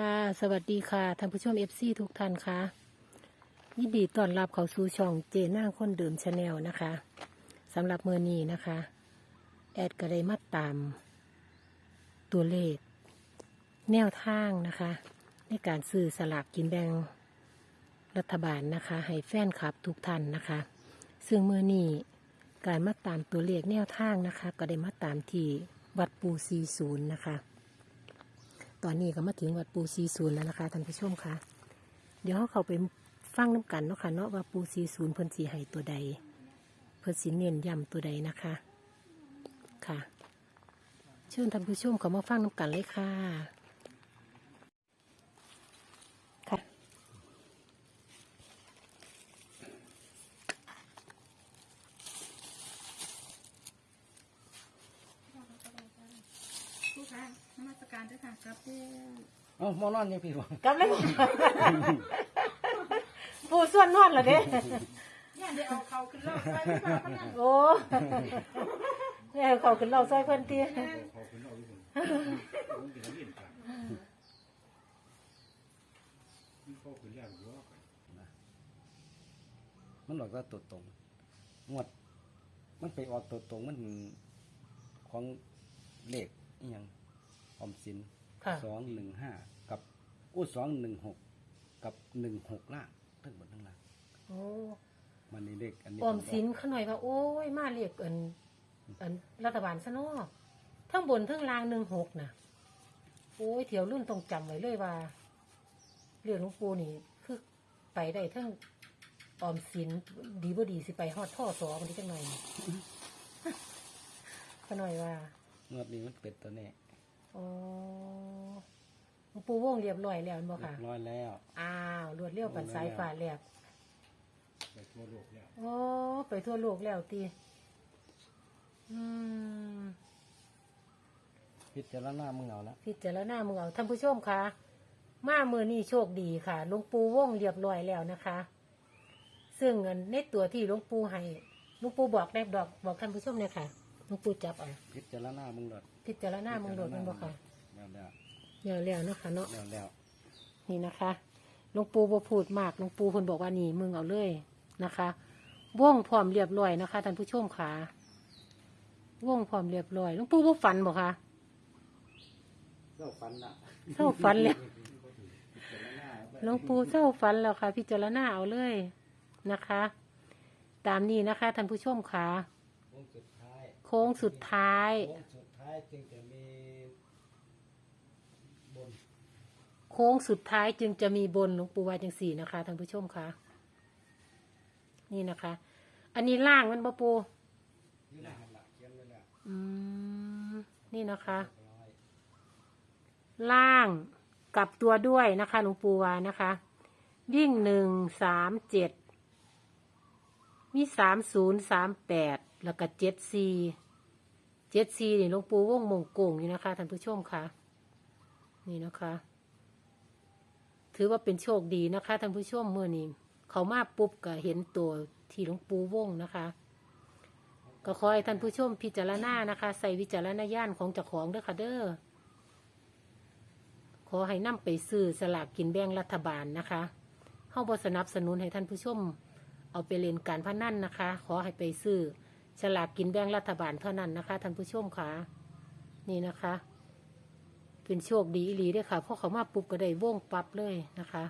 ค่ะสวัสดีค่ะท่านผู้ชมเอฟซีทุกท่านค่ะยินดีต้อนรับเข้าสู่ช่องเจน่างคนเดิมชาแนลนะคะสำหรับเมื่อนี้นะคะ แอดก็ได้มาตาม ตัวเลข แนวทางนะคะ ในการซื้อสลากกินแบ่งรัฐบาลนะคะ ให้แฟนคลับทุกท่านนะคะ ซึ่งเมื่อนี้การมาตามตัวเลขแนวทางนะคะ ก็ได้มาตามที่วัดปูซีศูนย์นะคะ ตอนนี้ก็มาถึงวัดปูซีศูนย์แล้วนะคะท่านผู้ชมคะเดี๋ยวเขาไปฟังน้ำกันเนาะค่ะเนาะว่าปูซีศูนย์เพิ่นสีไห้ตัวใด เพิ่นสีเนียนย้ำตัวใดนะคะ ค่ะ เชิญท่านผู้ชมเขามาฟังน้ำกันเลยคะค่ะ ผู้ค่ะนมัสการด้วยค่ะกับผู้เอ้ามอนอนยังพี่วะกลับเลยปูส่วนนอนเหรอเด้ เนี่ยเดี๋ยวเอาเขาขึ้นรถไปหรือเปล่าเขาเนี่ยโอ้แม่เขาขึ้นเราซอยเพิ่นตีมันหลอกว่าตัวตรงงวด มันไปออกตัวตรงมันของเลขอหยัง ออมสินค่ะสองหนึ่งห้ากับอู้สองหนึ่งหกกับหนึ่งหกล่างทั้งหมดทั้งล่างโอ้มันนี่เลขอันนี้ออมสินเขาหน่อยว่าโอ้ยมาเรียกอันอันรัฐบาลซะเนอทั้งบนทั้งล่างหนึ่งหกนะโอ้ยเถียวรุ่นต้องจำไว้เลยว่าเรื่องหลวงปูนี่คือไปได้ทั้งออมสินดีบ่ดีสิไปฮอดท่อสอมันนี้จังหน่อยนี่เขาหน่อยว่า งวดนี้มันเป็นตัวนี้ อ๋อหลวงปูวงเรียบร้อยแล้วแม่นบ่เรียค่ะ บร้อยแล้วอ้าวรวดเร็วปันสายฟ้าแลบไปทั่วโลกแล้วโอ้ไปทั่วโลกแล้วตีอืม พิจารณามึงเอาละพิจารณามึงเอาท่านผู้ชมคะมามือนี่โชคดีค่ะหลวงปู่ว่องเรียบร้อยแล้วนะคะ ซึ่งเงินในตัวที่หลวงปู่ให้หลวงปู่บอกได้ดอกบอกท่านผู้ชมเนี่ยค่ะหลวงปู่จับเอาพิจารณามึงหลด พิจารณามึงโดดมันบอกค่ะแล้วแล้วเดี๋ยวแล้วนะคะเนาะแล้วแล้วนี่นะคะหลวงปู่บ่พูดมากหลวงปู่คนบอกว่านี่มึงเอาเลยนะคะว่องพร้อมเรียบร้อยนะคะท่านผู้ชมค่ะว่องพร้อมเรียบร้อยหลวงปู่บ่ฝันบอกค่ะเจ้าฟันละเศร้าฝันแล้วหลวงปู่เศร้าฝันแล้วค่ะ พิจารณาเอาเลยนะคะ ตามนี้นะคะท่านผู้ชมค่ะโค้งสุดท้ายโค้งสุดท้ายโค้งสุดท้ายจึงจะมีบนโค้งสุดท้ายจึงจะมีบนหลวงปู่วาจังสี่นะคะท่านผู้ชมคะนี่นะคะ อันนี้ล่างมันปะปูนี่นะหลักเขียนไว้แล้วอืมนี่นะคะ ร้อยล่างกลับตัวด้วยนะคะหลวงปู่วานะคะ วิ่งหนึ่งสามเจ็ดมีสามศูนย์สามแปดแล้วก็เจ็ดสี่ เจ็ดสี่นี่หลวงปู่วงมงกงอยู่นะคะท่านผู้ชมค่ะนี่นะคะ ถือว่าเป็นโชคดีนะคะท่านผู้ชมเมื่อนี้เขามาปุ๊บก็เห็นตัวที่หลวงปู่วงนะคะ ก็ขอให้ท่านผู้ชมพิจารณานะคะ ใส่วิจารณญาณของเจ้าของเด้อค่ะเด้อขอให้นำไปซื้อสลากกินแบ่งรัฐบาลนะคะเฮาบสนับสนุนให้ท่านผู้ชม เอาไปเล่นการพนันนะคะ ขอให้ไปซื้อ สลากกินแบ่งรัฐบาลเท่านั้นนะคะท่านผู้ชมค่ะนี่นะคะ เป็นโชคดีอีหลีด้วยค่ะเพราะเขามาปุ๊บก็ได้ว่งปั๊บเลยนะคะ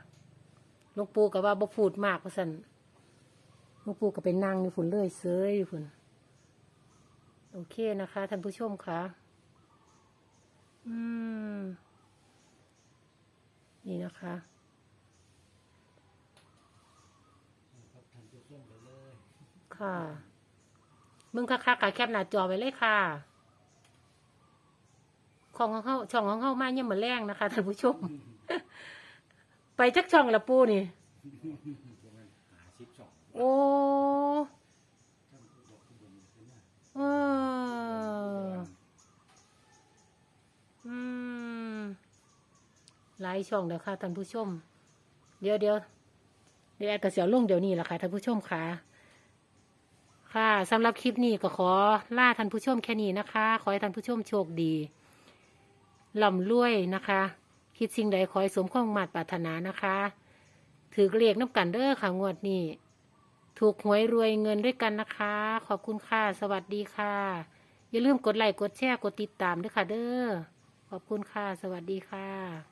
หลวงปู่ก็ว่าบ่พูดมากว่าซั่นหลวงปู่ก็ไปนั่งอยู่ฝุ่นเลยเซยอยู่ฝุ่นโอเคนะคะท่านผู้ชมค่ะอืมนี่นะคะครั เลยค่ะมึงคักๆกะแคปหน้าจอไว้เลยค่ะ ของของเขาช่องของเขามาเนี่ยามมาแรงนะคะท่านผู้ชม ไปจักช่องละปูนี่ หาชิปช่องโอ้เอออืมหลายช่องแล้วค่ะท่านผู้ชม เดี๋ยวเดี๋ยวเดี๋ยวแอดกระเสียวลงเดี๋ยวนี้แหละค่ะท่านผู้ชมค่ะ ค่ะสำหรับคลิปนี้ก็ขอล่าท่านผู้ชมแค่นี้นะคะ ขอให้ท่านผู้ชมโชคดีล่ำรวยนะคะ คิดสิ่งใดขอให้สมความมาตรปรารถนานะคะ ถือเรียกน้ำกันเด้อค่ะงวดนี้ ถูกหวยรวยเงินด้วยกันนะคะ ขอบคุณค่ะ สวัสดีค่ะ อย่าลืมกดไลค์กดแชร์กดติดตามด้วยค่ะเด้อขอบคุณค่ะ สวัสดีค่ะ